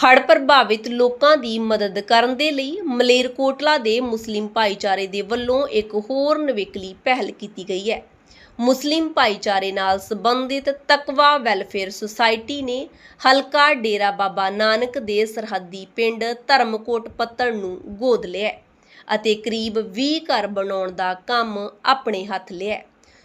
ਹੜ੍ਹ ਪ੍ਰਭਾਵਿਤ ਲੋਕਾਂ ਦੀ ਮਦਦ ਕਰਨ ਦੇ ਲਈ ਮਲੇਰਕੋਟਲਾ ਦੇ ਮੁਸਲਿਮ ਭਾਈਚਾਰੇ ਦੇ ਵੱਲੋਂ ਇੱਕ ਹੋਰ ਨਵੇਕਲੀ ਪਹਿਲ ਕੀਤੀ ਗਈ ਹੈ। ਮੁਸਲਿਮ ਭਾਈਚਾਰੇ ਨਾਲ ਸੰਬੰਧਿਤ ਤਕਵਾ ਵੈਲਫੇਅਰ ਸੁਸਾਇਟੀ ਨੇ ਹਲਕਾ ਡੇਰਾ ਬਾਬਾ ਨਾਨਕ ਦੇ ਸਰਹੱਦੀ ਪਿੰਡ ਧਰਮਕੋਟ ਪੱਤਣ ਨੂੰ ਗੋਦ ਲਿਆ ਅਤੇ ਕਰੀਬ 20 ਘਰ ਬਣਾਉਣ ਦਾ ਕੰਮ ਆਪਣੇ ਹੱਥ ਲਿਆ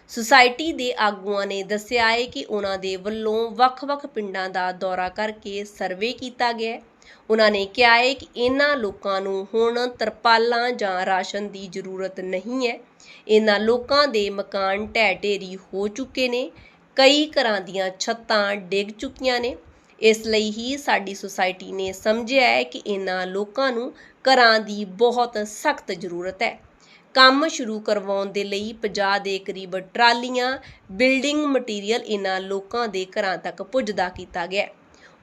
ਸੁਸਾਇਟੀ ਦੇ ਆਗੂਆਂ ਨੇ ਦੱਸਿਆ ਹੈ ਕਿ ਉਹਨਾਂ ਦੇ ਵੱਲੋਂ ਵੱਖ-ਵੱਖ ਪਿੰਡਾਂ ਦਾ ਦੌਰਾ ਕਰਕੇ ਸਰਵੇ ਕੀਤਾ ਗਿਆ ਹੈ। ਉਹਨਾਂ ਨੇ ਕਿਹਾ ਹੈ ਕਿ ਇਹਨਾਂ ਲੋਕਾਂ ਨੂੰ ਹੁਣ ਤਰਪਾਲਾਂ ਜਾਂ ਰਾਸ਼ਨ ਦੀ ਜ਼ਰੂਰਤ ਨਹੀਂ ਹੈ। ਇਹਨਾਂ ਲੋਕਾਂ ਦੇ ਮਕਾਨ ਢਹਿ ਢੇਰੀ ਹੋ ਚੁੱਕੇ ਨੇ। ਕਈ ਘਰਾਂ ਦੀਆਂ ਛੱਤਾਂ ਡਿੱਗ ਚੁੱਕੀਆਂ ਨੇ। ਇਸ ਲਈ ਹੀ ਸਾਡੀ ਸੁਸਾਇਟੀ ਨੇ ਸਮਝਿਆ ਹੈ ਕਿ ਇਹਨਾਂ ਲੋਕਾਂ ਨੂੰ ਘਰਾਂ ਦੀ ਬਹੁਤ ਸਖਤ ਜ਼ਰੂਰਤ ਹੈ। ਕੰਮ ਸ਼ੁਰੂ ਕਰਵਾਉਣ ਦੇ ਲਈ 50 ਦੇ ਕਰੀਬ ਟਰਾਲੀਆਂ, ਬਿਲਡਿੰਗ ਮਟੀਰੀਅਲ ਇਹਨਾਂ ਲੋਕਾਂ ਦੇ ਘਰਾਂ ਤੱਕ ਪੁੱਜਦਾ ਕੀਤਾ ਗਿਆ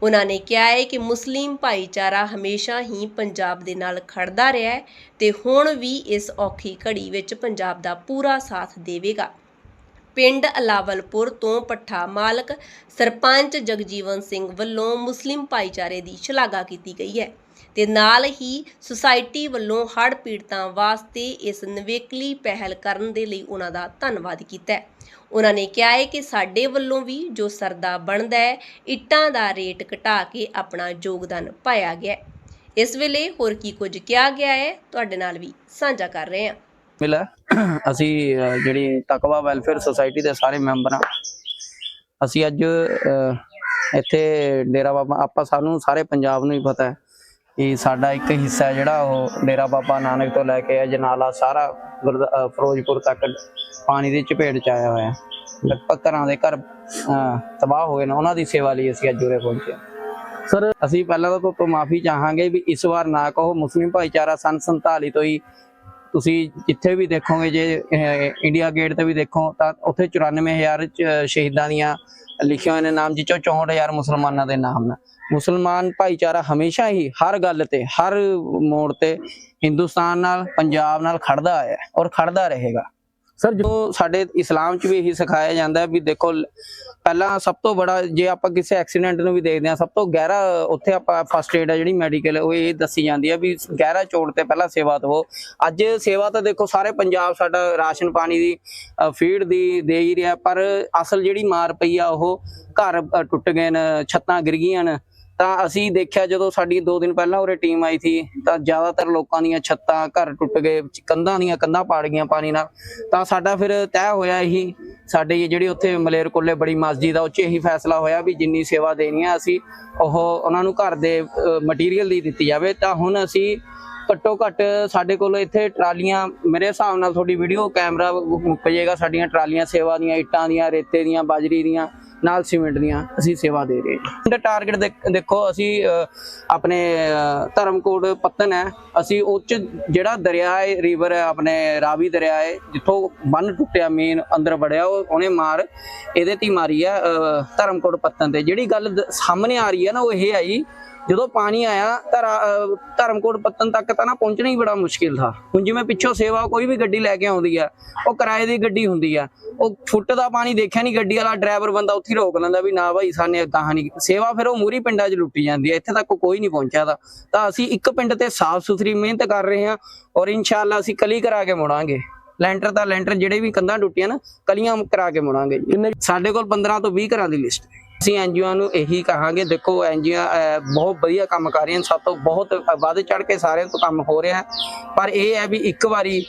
ਉਹਨਾਂ ਨੇ ਕਿਹਾ ਹੈ ਕਿ ਮੁਸਲਿਮ ਭਾਈਚਾਰਾ ਹਮੇਸ਼ਾ ਹੀ ਪੰਜਾਬ ਦੇ ਨਾਲ ਖੜਦਾ ਰਿਹਾ ਹੈ ਤੇ ਹੁਣ ਵੀ ਇਸ ਔਖੀ ਘੜੀ ਵਿੱਚ ਪੰਜਾਬ ਦਾ ਪੂਰਾ ਸਾਥ ਦੇਵੇਗਾ। ਪਿੰਡ ਅਲਾਵਲਪੁਰ ਤੋਂ ਪੱਠਾ ਮਾਲਕ ਸਰਪੰਚ ਜਗਜੀਵਨ ਸਿੰਘ ਵੱਲੋਂ ਮੁਸਲਿਮ ਭਾਈਚਾਰੇ ਦੀ ਸ਼ਲਾਘਾ ਕੀਤੀ ਗਈ ਹੈ। ਤੇ ਨਾਲ ਹੀ ਸੁਸਾਇਟੀ ਵੱਲੋਂ ਹੜ੍ਹ ਪੀੜਤਾਂ ਵਾਸਤੇ ਇਸ ਨਵੇਕਲੀ ਪਹਿਲ ਕਰਨ ਦੇ ਲਈ ਉਹਨਾਂ ਦਾ ਧੰਨਵਾਦ ਕੀਤਾ ਹੈ। ਉਹਨਾਂ ਨੇ ਕਿਹਾ ਹੈ ਕਿ ਸਾਡੇ ਵੱਲੋਂ ਵੀ ਜੋ ਸਰਦਾ ਬਣਦਾ ਹੈ, ਇੱਟਾਂ ਦਾ ਰੇਟ ਘਟਾ ਕੇ ਆਪਣਾ ਯੋਗਦਾਨ ਪਾਇਆ ਗਿਆ ਹੈ। ਇਸ ਵੇਲੇ ਹੋਰ ਕੀ ਕੁਝ ਕਿਹਾ ਗਿਆ ਹੈ, ਤੁਹਾਡੇ ਨਾਲ ਵੀ ਸਾਂਝਾ ਕਰ ਰਹੇ ਹਾਂ। ਮਿਲਾ ਅਸੀਂ ਜਿਹੜੀ ਤਕਵਾ ਵੈਲਫੇਅਰ ਸੁਸਾਇਟੀ ਦੇ ਸਾਰੇ ਮੈਂਬਰ ਹਾਂ। ਅਸੀਂ ਅੱਜ ਇੱਥੇ ਡੇਰਾ ਬਾਬਾ, ਆਪਾਂ ਸਾਨੂੰ ਸਾਰੇ ਪੰਜਾਬ ਨੂੰ ਹੀ ਪਤਾ ਹੈ। ਕਿ ਸਾਡਾ ਇੱਕ ਹਿੱਸਾ ਹੈ ਜਿਹੜਾ ਉਹ ਡੇਰਾ ਬਾਬਾ ਨਾਨਕ ਤੋਂ ਲੈ ਕੇ ਅਜਨਾਲਾ ਸਾਰਾ ਗੁਰਦ- ਫਿਰੋਜ਼ਪੁਰ ਤੱਕ ਪਾਣੀ ਦੀ ਚਪੇਟ ਚ ਆਇਆ ਹੋਇਆ। ਹੈ ਲਗਭਗ ਘਰਾਂ ਦੇ ਘਰ ਤਬਾਹ ਹੋ ਗਏ ਨੇ। ਉਹਨਾਂ ਦੀ ਸੇਵਾ ਲਈ ਅਸੀਂ ਅੱਜ ਉਰੇ ਪਹੁੰਚੇ ਸਰ, ਅਸੀਂ ਪਹਿਲਾਂ ਤਾਂ ਤੋਂ ਮਾਫੀ ਚਾਹਾਂਗੇ ਵੀ ਇਸ ਵਾਰ ਨਾ ਕਹੋ, ਮੁਸਲਿਮ ਭਾਈਚਾਰਾ ਸੰਨ 47 ਤੋਂ ਹੀ ਤੁਸੀਂ ਜਿੱਥੇ ਵੀ ਦੇਖੋਗੇ, ਜੇ ਇੰਡੀਆ ਗੇਟ ਤੇ ਵੀ ਦੇਖੋ, ਤਾਂ ਉੱਥੇ 94000 ਚ- ਸ਼ਹੀਦਾਂ ਦੀਆਂ ਲਿਖੇ ਹੋਏ ਨੇ। ਨਾਮ ਜਿੱਚੋਂ 64000 ਮੁਸਲਮਾਨਾਂ ਦੇ ਨਾਮ। ਨੇ ਮੁਸਲਮਾਨ ਭਾਈਚਾਰਾ ਹਮੇਸ਼ਾ ਹੀ ਹਰ ਗੱਲ ਤੇ ਹਰ ਮੋੜ ਤੇ ਹਿੰਦੁਸਤਾਨ ਨਾਲ ਪੰਜਾਬ ਨਾਲ ਖੜਦਾ ਆਇਆ ਔਰ ਖੜਦਾ ਰਹੇਗਾ। ਸਰ ਜੋ ਸਾਡੇ ਇਸਲਾਮ ਚ ਵੀ ਇਹੀ ਸਿਖਾਇਆ ਜਾਂਦਾ ਵੀ ਦੇਖੋ ਪਹਿਲਾਂ ਸਭ ਤੋਂ ਬੜਾ ਜੇ ਆਪਾਂ ਕਿਸੇ ਐਕਸੀਡੈਂਟ ਨੂੰ ਵੀ ਦੇਖਦੇ ਹਾਂ ਸਭ ਤੋਂ ਗਹਿਰਾ ਉੱਥੇ ਆਪਾਂ ਫਸਟ ਏਡ ਹੈ ਜਿਹੜੀ ਮੈਡੀਕਲ ਉਹ ਇਹ ਦੱਸੀ ਜਾਂਦੀ ਹੈ ਵੀ ਗਹਿਰਾ ਚੋਟ ਤੇ ਪਹਿਲਾਂ ਸੇਵਾ ਦਵੋ। ਅੱਜ ਸੇਵਾ ਤਾਂ ਦੇਖੋ ਸਾਰੇ ਪੰਜਾਬ ਸਾਡਾ ਰਾਸ਼ਨ ਪਾਣੀ ਦੀ ਫੀਡ ਦੀ ਦੇ ਹੀ ਰਿਹਾ ਪਰ ਅਸਲ ਜਿਹੜੀ ਮਾਰ ਪਈ ਆ ਉਹ ਘਰ ਟੁੱਟ ਗਏ ਨੇ ਛੱਤਾਂ ਗਿਰ ਗਈਆਂ ਨੇ। ਤਾਂ ਅਸੀਂ ਦੇਖਿਆ ਜਦੋਂ ਸਾਡੀ 2 ਦਿਨ ਪਹਿਲਾਂ ਉਰੇ ਟੀਮ ਆਈ ਸੀ, ਤਾਂ ਜ਼ਿਆਦਾਤਰ ਲੋਕਾਂ ਦੀਆਂ ਛੱਤਾਂ ਘਰ ਟੁੱਟ ਗਏ, ਕੰਧਾਂ ਦੀਆਂ ਕੰਧਾਂ ਪਾੜ ਗਈਆਂ ਪਾਣੀ ਨਾਲ। ਤਾਂ ਸਾਡਾ ਫਿਰ ਤੈਅ ਹੋਇਆ ਇਹੀ, ਸਾਡੇ ਜਿਹੜੀ ਉੱਥੇ ਮਲੇਰ ਕੋਲੇ ਬੜੀ ਮਸਜਿਦ ਆ ਉਹ 'ਚ ਇਹੀ ਫੈਸਲਾ ਹੋਇਆ ਵੀ ਜਿੰਨੀ ਸੇਵਾ ਦੇਣੀ ਆ ਅਸੀਂ, ਉਹ ਉਹਨਾਂ ਨੂੰ ਘਰ ਦੇ ਮਟੀਰੀਅਲ ਦੀ ਦਿੱਤੀ ਜਾਵੇ। ਤਾਂ ਹੁਣ ਅਸੀਂ ਘੱਟੋ ਘੱਟ ਸਾਡੇ ਕੋਲ ਇੱਥੇ ਟਰਾਲੀਆਂ, ਮੇਰੇ ਹਿਸਾਬ ਨਾਲ ਤੁਹਾਡੀ ਵੀਡੀਓ ਕੈਮਰਾ ਮੁੱਕ ਜਾਏਗਾ ਸਾਡੀਆਂ ਟਰਾਲੀਆਂ, ਸੇਵਾ ਦੀਆਂ, ਇੱਟਾਂ ਦੀਆਂ, ਰੇਤੇ ਦੀਆਂ, ਬਾਜਰੀ ਦੀਆਂ। ਨਾਲ ਸੀਮੈਂਟ ਦੀਆਂ ਅਸੀਂ ਸੇਵਾ ਦੇ ਰਹੇ ਹਾਂ। ਦਾ ਟਾਰਗੇਟ ਦੇਖੋ ਅਸੀਂ ਆਪਣੇ ਧਰਮਕੋਟ ਪੱਤਨ ਹੈ। ਅਸੀਂ ਉੱਚ ਜਿਹੜਾ ਦਰਿਆ ਹੈ ਰਿਵਰ ਹੈ, ਆਪਣੇ ਰਾਵੀ ਦਰਿਆ ਹੈ, ਜਿੱਥੋਂ ਬੰਨ ਟੁੱਟਿਆ ਮੇਨ ਅੰਦਰ ਵੜਿਆ, ਉਹ ਉਹਨੇ ਮਾਰ ਇਹਦੇ ਤੇ ਮਾਰੀ ਆ ਧਰਮਕੋਟ ਪੱਤਨ ਤੇ। ਜਿਹੜੀ ਗੱਲ ਸਾਹਮਣੇ ਆ ਰਹੀ ਹੈ ਨਾ, ਉਹ ਇਹ ਆਈ ਜਦੋਂ ਪਾਣੀ ਆਇਆ ਤਾਂ ਧਰਮਕੋਟ ਪੱਤਨ ਤੱਕ ਤਾਂ ਨਾ ਪਹੁੰਚਣਾ ਹੀ ਬੜਾ ਮੁਸ਼ਕਿਲ ਥਾ। ਹੁਣ ਜਿਵੇਂ ਪਿੱਛੋਂ ਸੇਵਾ ਕੋਈ ਵੀ ਗੱਡੀ ਲੈ ਕੇ ਆਉਂਦੀ ਆ ਉਹ ਕਿਰਾਏ ਦੀ ਗੱਡੀ ਹੁੰਦੀ ਆ ਉਹ ਫੁੱਟ ਦਾ ਪਾਣੀ ਦੇਖਿਆ ਨਹੀਂ ਗੱਡੀ ਵਾਲਾ ਡਰਾਈਵਰ ਬੰਦਾ ਉੱਥੇ ਰੋਕ ਲੈਂਦਾ ਵੀ ਨਾ ਭਾਈ ਸਾਨੇ ਗਾਹਾਂ ਨਹੀਂ ਸੇਵਾ ਫਿਰ ਉਹ ਮੂਰੀ ਪਿੰਡਾਂ 'ਚ ਲੁੱਟੀ ਜਾਂਦੀ ਹੈ ਇੱਥੇ ਤੱਕ ਕੋਈ ਨਹੀਂ ਪਹੁੰਚਿਆ ਦਾ ਤਾਂ ਅਸੀਂ ਇੱਕ ਪਿੰਡ ਤੇ ਸਾਫ਼ ਸੁਥਰੀ ਮਿਹਨਤ ਕਰ ਰਹੇ ਹਾਂ ਔਰ ਇਨਸ਼ਾਅੱਲਾ ਅਸੀਂ ਕਲੀ ਕਰਾ ਕੇ ਮੁੜਾਂਗੇ। ਲੈਂਟਰ ਦਾ ਲੈਂਟਰ ਜਿਹੜੇ ਵੀ ਕੰਧਾਂ ਟੁੱਟੀਆਂ ਨਾ ਕਲੀਆਂ ਕਰਾ ਕੇ ਮੁੜਾਂਗੇ। ਸਾਡੇ ਕੋਲ 15 ਤੋਂ 20 ਘਰਾਂ ਦੀ ਲਿਸਟ ਹੈ। ਅਸੀਂ ਐਨਜੀਓ ਨੂੰ ਇਹੀ ਕਹਾਂਗੇ, ਦੇਖੋ ਐਨਜੀਓ ਬਹੁਤ ਵਧੀਆ ਕੰਮ ਕਰ ਰਹੀਆਂ ਸਭ ਤੋਂ ਬਹੁਤ ਵੱਧ ਚੜ ਕੇ ਸਾਰਿਆਂ ਤੋਂ ਕੰਮ ਹੋ ਰਿਹਾ ਪਰ ਇਹ ਹੈ ਵੀ ਇੱਕ ਵਾਰੀ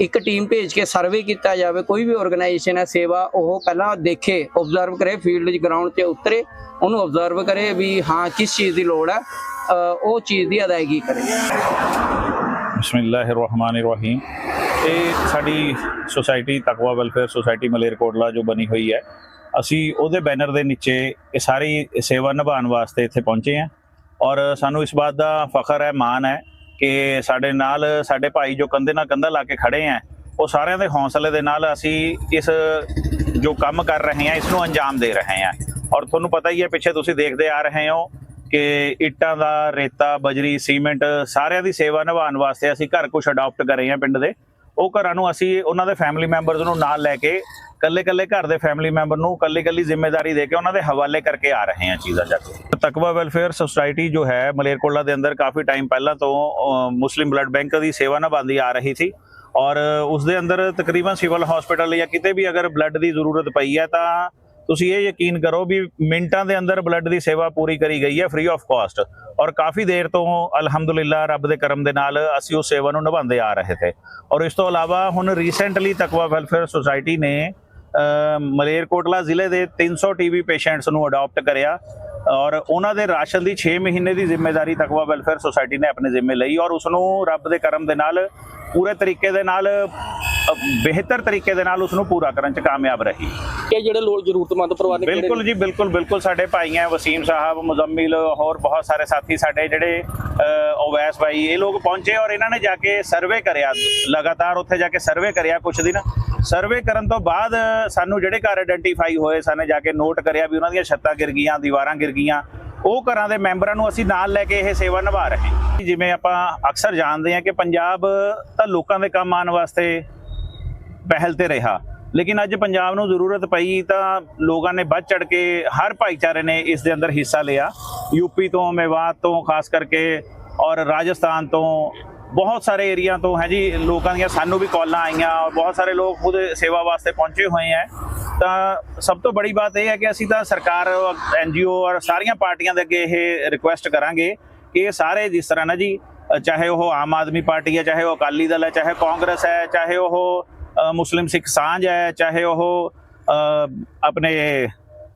ਇੱਕ ਟੀਮ ਭੇਜ ਕੇ ਸਰਵੇ ਕੀਤਾ ਜਾਵੇ, ਕੋਈ ਵੀ ਆਰਗੇਨਾਈਜੇਸ਼ਨ ਹੈ, ਸੇਵਾ ਉਹ ਪਹਿਲਾਂ ਦੇਖੇ ਆਬਜ਼ਰਵ ਕਰੇ ਫੀਲਡ 'ਚ ਗਰਾਊਂਡ 'ਤੇ ਉਤਰੇ, ਉਹਨੂੰ ਆਬਜ਼ਰਵ ਕਰੇ ਵੀ ਹਾਂ, ਕਿਸ ਚੀਜ਼ ਦੀ ਲੋੜ ਹੈ ਉਹ ਚੀਜ਼ ਦੀ ਅਦਾਇਗੀ ਕਰੇ। ਬਿਸਮਿਲ੍ਲਾਹਿਰਰਹਿਮਾਨਿਰਰਹੀਮ। ਇਹ ਸਾਡੀ society Taqwa welfare society Malerkotla ਜੋ ਬਣੀ ਹੋਈ ਹੈ ਅਸੀਂ ਉਹਦੇ ਬੈਨਰ ਦੇ ਨੀਚੇ ਇਹ ਸਾਰੀ ਸੇਵਾ ਨਿਭਾਉਣ ਵਾਸਤੇ ਇੱਥੇ ਪਹੁੰਚੇ ਹਾਂ। ਔਰ ਸਾਨੂੰ ਇਸ ਬਾਤ ਦਾ ਫਖਰ ਹੈ, ਮਾਣ ਹੈ ਕਿ ਸਾਡੇ ਨਾਲ ਸਾਡੇ ਭਾਈ ਜੋ ਕੰਧੇ ਨਾਲ ਕੰਧਾ ਲਾ ਕੇ ਖੜੇ ਹੈ ਉਹ ਸਾਰਿਆਂ ਦੇ ਹੌਸਲੇ ਦੇ ਨਾਲ ਅਸੀਂ ਇਸ ਜੋ ਕੰਮ ਕਰ ਰਹੇ ਹਾਂ ਇਸ ਨੂੰ ਅੰਜਾਮ ਦੇ ਰਹੇ ਹਾਂ। ਔਰ ਤੁਹਾਨੂੰ ਪਤਾ ਹੀ ਹੈ, ਪਿੱਛੇ ਤੁਸੀਂ ਦੇਖਦੇ ਆ ਰਹੇ ਹੋ ਕਿ ਇੱਟਾਂ ਦਾ ਰੇਤਾ, ਬਜਰੀ, ਸੀਮੈਂਟ ਸਾਰਿਆਂ ਦੀ ਸੇਵਾ ਨਿਭਾਉਣ ਵਾਸਤੇ ਅਸੀਂ ਘਰ ਕੁਝ ਅਡਾਪਟ ਕਰ ਰਹੇ ਹਾਂ ਪਿੰਡ ਦੇ। ਉਹ ਘਰਾਂ ਨੂੰ ਅਸੀਂ ਉਹਨਾਂ ਦੇ ਫੈਮਿਲੀ ਮੈਂਬਰਸ ਨੂੰ ਨਾਲ ਲੈ ਕੇ ਕੱਲੇ ਕੱਲੇ ਘਰ ਦੇ ਫੈਮਿਲੀ ਮੈਂਬਰ ਨੂੰ ਕੱਲੇ ਕੱਲੀ ਜ਼ਿੰਮੇਵਾਰੀ ਦੇ ਕੇ ਉਹਨਾਂ ਦੇ ਹਵਾਲੇ ਕਰਕੇ ਆ ਰਹੇ ਹਾਂ ਚੀਜ਼ਾਂ ਜਾ ਕੇ। ਤਕਵਾ ਵੈਲਫੇਅਰ ਸੁਸਾਇਟੀ ਜੋ ਹੈ ਮਲੇਰਕੋਟਲਾ ਦੇ ਅੰਦਰ ਕਾਫੀ ਟਾਈਮ ਪਹਿਲਾਂ ਤੋਂ ਮੁਸਲਿਮ ਬਲੱਡ ਬੈਂਕ ਦੀ ਸੇਵਾ ਨਿਭਾਉਂਦੀ ਆ ਰਹੀ ਸੀ ਔਰ ਉਸ ਦੇ ਅੰਦਰ ਤਕਰੀਬਨ ਸਿਵਲ ਹਸਪੀਟਲ ਜਾਂ ਕਿਤੇ ਵੀ ਅਗਰ ਬਲੱਡ ਦੀ ਜ਼ਰੂਰਤ ਪਈ ਹੈ ਤਾਂ ਤੁਸੀਂ ਇਹ ਯਕੀਨ ਕਰੋ ਵੀ ਮਿੰਟਾਂ ਦੇ ਅੰਦਰ ਬਲੱਡ ਦੀ ਸੇਵਾ ਪੂਰੀ ਕਰੀ ਗਈ ਹੈ ਫ੍ਰੀ ਆਫ ਕਾਸਟ ਔਰ ਕਾਫੀ ਦੇਰ ਤੋਂ ਅਲਹਮਦੁਲਿਲਾ ਰੱਬ ਦੇ ਕਰਮ ਦੇ ਨਾਲ ਅਸੀਂ ਉਸ ਸੇਵਾ ਨੂੰ ਨਿਭਾਉਂਦੇ ਆ ਰਹੇ ਥੇ। ਔਰ ਇਸ ਤੋਂ ਇਲਾਵਾ ਹੁਣ ਰੀਸੈਂਟਲੀ ਤਕਵਾ ਵੈਲਫੇਅਰ ਸੁਸਾਇਟੀ ਨੇ ਮਲੇਰਕੋਟਲਾ ਜ਼ਿਲ੍ਹੇ ਦੇ 300 ਟੀਬੀ ਪੇਸ਼ੈਂਟਸ ਨੂੰ ਅਡਾਪਟ ਕਰਿਆ। ਔਰ ਉਹਨਾਂ ਦੇ ਰਾਸ਼ਨ ਦੀ 6 ਮਹੀਨੇ ਦੀ ਜ਼ਿੰਮੇਵਾਰੀ ਤਕਵਾ ਵੈਲਫੇਅਰ ਸੁਸਾਇਟੀ ਨੇ ਆਪਣੇ ਜ਼ਿੰਮੇ ਲਈ ਔਰ ਉਸ ਨੂੰ ਰੱਬ ਦੇ ਕਰਮ ਦੇ ਨਾਲ ਪੂਰੇ ਤਰੀਕੇ ਦੇ ਨਾਲ ਬਿਹਤਰ ਤਰੀਕੇ ਦੇ ਨਾਲ ਉਸ ਨੂੰ ਪੂਰਾ ਕਰਨ ਚ ਕਾਮਯਾਬ ਰਹੀ। ਕਿ ਜਿਹੜੇ ਲੋਕ ਜ਼ਰੂਰਤਮੰਦ ਪਰਿਵਾਰ ਨੇ ਬਿਲਕੁਲ ਜੀ ਬਿਲਕੁਲ ਬਿਲਕੁਲ ਸਾਡੇ ਭਾਈ ਹੈ ਵਸੀਮ ਸਾਹਿਬ ਮੁਜ਼ੰਮਿਲ ਹੋਰ ਬਹੁਤ ਸਾਰੇ ਸਾਥੀ ਸਾਡੇ ਜਿਹੜੇ ਓਵੈਸ ਭਾਈ ਇਹ ਲੋਕ ਪਹੁੰਚੇ ਔਰ ਇਹਨਾਂ ਨੇ ਜਾ ਕੇ ਸਰਵੇ ਕਰਿਆ। ਲਗਾਤਾਰ ਉੱਥੇ ਜਾ ਕੇ ਸਰਵੇ ਕਰਿਆ ਕੁਝ ਦਿਨ। ਸਰਵੇ ਕਰਨ ਤੋਂ ਬਾਅਦ ਸਾਨੂੰ ਜਿਹੜੇ ਘਰ ਆਇਡੈਂਟੀਫਾਈ ਹੋਏ, ਸਾਨੂੰ ਜਾ ਕੇ ਨੋਟ ਕਰਿਆ ਵੀ ਉਹਨਾਂ ਦੀਆਂ ਛੱਤਾਂ ਗਿਰ ਗਈਆਂ, ਦੀਵਾਰਾਂ ਗਿਰ ਗਈਆਂ। ਉਹ ਘਰਾਂ ਦੇ ਮੈਂਬਰਾਂ ਨੂੰ ਅਸੀਂ ਨਾਲ ਲੈ ਕੇ ਇਹ ਸੇਵਾ ਨਿਭਾ ਰਹੇ ਹਾਂ। ਜਿਵੇਂ ਆਪਾਂ ਅਕਸਰ ਜਾਣਦੇ ਹਾਂ ਕਿ ਪੰਜਾਬ ਤਾਂ ਲੋਕਾਂ ਦੇ ਕੰਮ ਆਉਣ ਵਾਸਤੇ ਪਹਿਲ ਤੇ ਰਿਹਾ। ਲੇਕਿਨ ਅੱਜ ਪੰਜਾਬ ਨੂੰ ਜ਼ਰੂਰਤ ਪਈ ਤਾਂ ਲੋਕਾਂ ਨੇ ਵੱਧ ਚੜ ਕੇ ਹਰ ਭਾਈਚਾਰੇ ਨੇ ਇਸ ਦੇ ਅੰਦਰ ਹਿੱਸਾ ਲਿਆ। ਯੂਪੀ ਤੋਂ, ਮੇਵਾਤ ਤੋਂ, ਖਾਸ ਕਰਕੇ ਔਰ ਰਾਜਸਥਾਨ ਤੋਂ ਬਹੁਤ ਸਾਰੇ ਏਰੀਆ ਤੋਂ ਹੈ ਜੀ, ਲੋਕਾਂ ਦੀਆਂ ਸਾਨੂੰ ਵੀ ਕਾਲਾਂ ਆਈਆਂ ਔਰ ਬਹੁਤ ਸਾਰੇ ਲੋਕ ਖੁਦ ਸੇਵਾ ਵਾਸਤੇ ਪਹੁੰਚੇ ਹੋਏ ਹੈ। ਤਾਂ ਸਭ ਤੋਂ ਬੜੀ ਬਾਤ ਇਹ ਹੈ ਕਿ ਅਸੀਂ ਤਾਂ ਸਰਕਾਰ ਐਨਜੀਓ ਔਰ ਸਾਰੀਆਂ ਪਾਰਟੀਆਂ ਦੇ ਅੱਗੇ ਇਹ ਰਿਕੁਐਸਟ ਕਰਾਂਗੇ ਕਿ ਇਹ ਸਾਰੇ ਜਿਸ ਤਰ੍ਹਾਂ ਨਾ ਜੀ, ਚਾਹੇ ਉਹ ਆਮ ਆਦਮੀ ਪਾਰਟੀ ਹੈ, ਚਾਹੇ ਉਹ ਅਕਾਲੀ ਦਲ ਹੈ, ਚਾਹੇ ਕਾਂਗਰਸ ਹੈ, ਚਾਹੇ ਉਹ ਮੁਸਲਿਮ ਸਿੱਖ ਸਾਂਝ ਹੈ, ਚਾਹੇ ਉਹ ਆਪਣੇ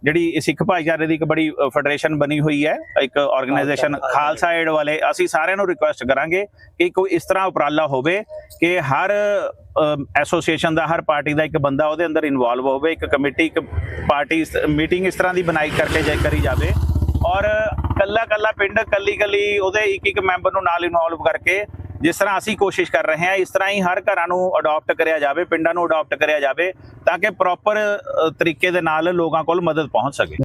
ਜਿਹੜੀ ਸਿੱਖ ਭਾਈਚਾਰੇ ਦੀ ਇੱਕ ਬੜੀ ਫੈਡਰੇਸ਼ਨ ਬਣੀ ਹੋਈ ਹੈ ਇੱਕ ਆਰਗੇਨਾਈਜੇਸ਼ਨ ਖਾਲਸਾ ਏਡ ਵਾਲੇ ਅਸੀਂ ਸਾਰਿਆਂ ਨੂੰ ਰਿਕੁਐਸਟ ਕਰਾਂਗੇ ਕਿ ਕੋਈ ਇਸ ਤਰ੍ਹਾਂ ਉਪਰਾਲਾ ਹੋਵੇ ਕਿ ਹਰ ਐਸੋਸੀਏਸ਼ਨ ਦਾ ਹਰ ਪਾਰਟੀ ਦਾ ਇੱਕ ਬੰਦਾ ਉਹਦੇ ਅੰਦਰ ਇਨਵੋਲਵ ਹੋਵੇ ਇੱਕ ਕਮੇਟੀ ਇੱਕ ਪਾਰਟੀ ਮੀਟਿੰਗ ਇਸ ਤਰ੍ਹਾਂ ਦੀ ਬਣਾਈ ਕਰਕੇ ਜੇ ਕਰੀ ਜਾਵੇ ਔਰ ਕੱਲਾ ਕੱਲਾ ਪਿੰਡ ਕੱਲੀ ਕੱਲੀ ਉਹਦੇ ਇੱਕ ਇੱਕ ਮੈਂਬਰ ਨੂੰ ਨਾਲ ਇਨਵੋਲਵ ਕਰਕੇ ਜਿਸ ਤਰ੍ਹਾਂ ਅਸੀਂ ਕੋਸ਼ਿਸ਼ ਕਰ ਰਹੇ ਹਾਂ, ਇਸ ਤਰ੍ਹਾਂ ਹੀ ਹਰ ਘਰਾਂ ਨੂੰ ਅਡਾਪਟ ਕਰਿਆ ਜਾਵੇ, ਪਿੰਡਾਂ ਨੂੰ ਅਡਾਪਟ ਕਰਿਆ ਜਾਵੇ, ਤਾਂ ਕਿ ਪ੍ਰੋਪਰ ਤਰੀਕੇ ਦੇ ਨਾਲ ਲੋਕਾਂ ਕੋਲ ਮਦਦ ਪਹੁੰਚ ਸਕੇ।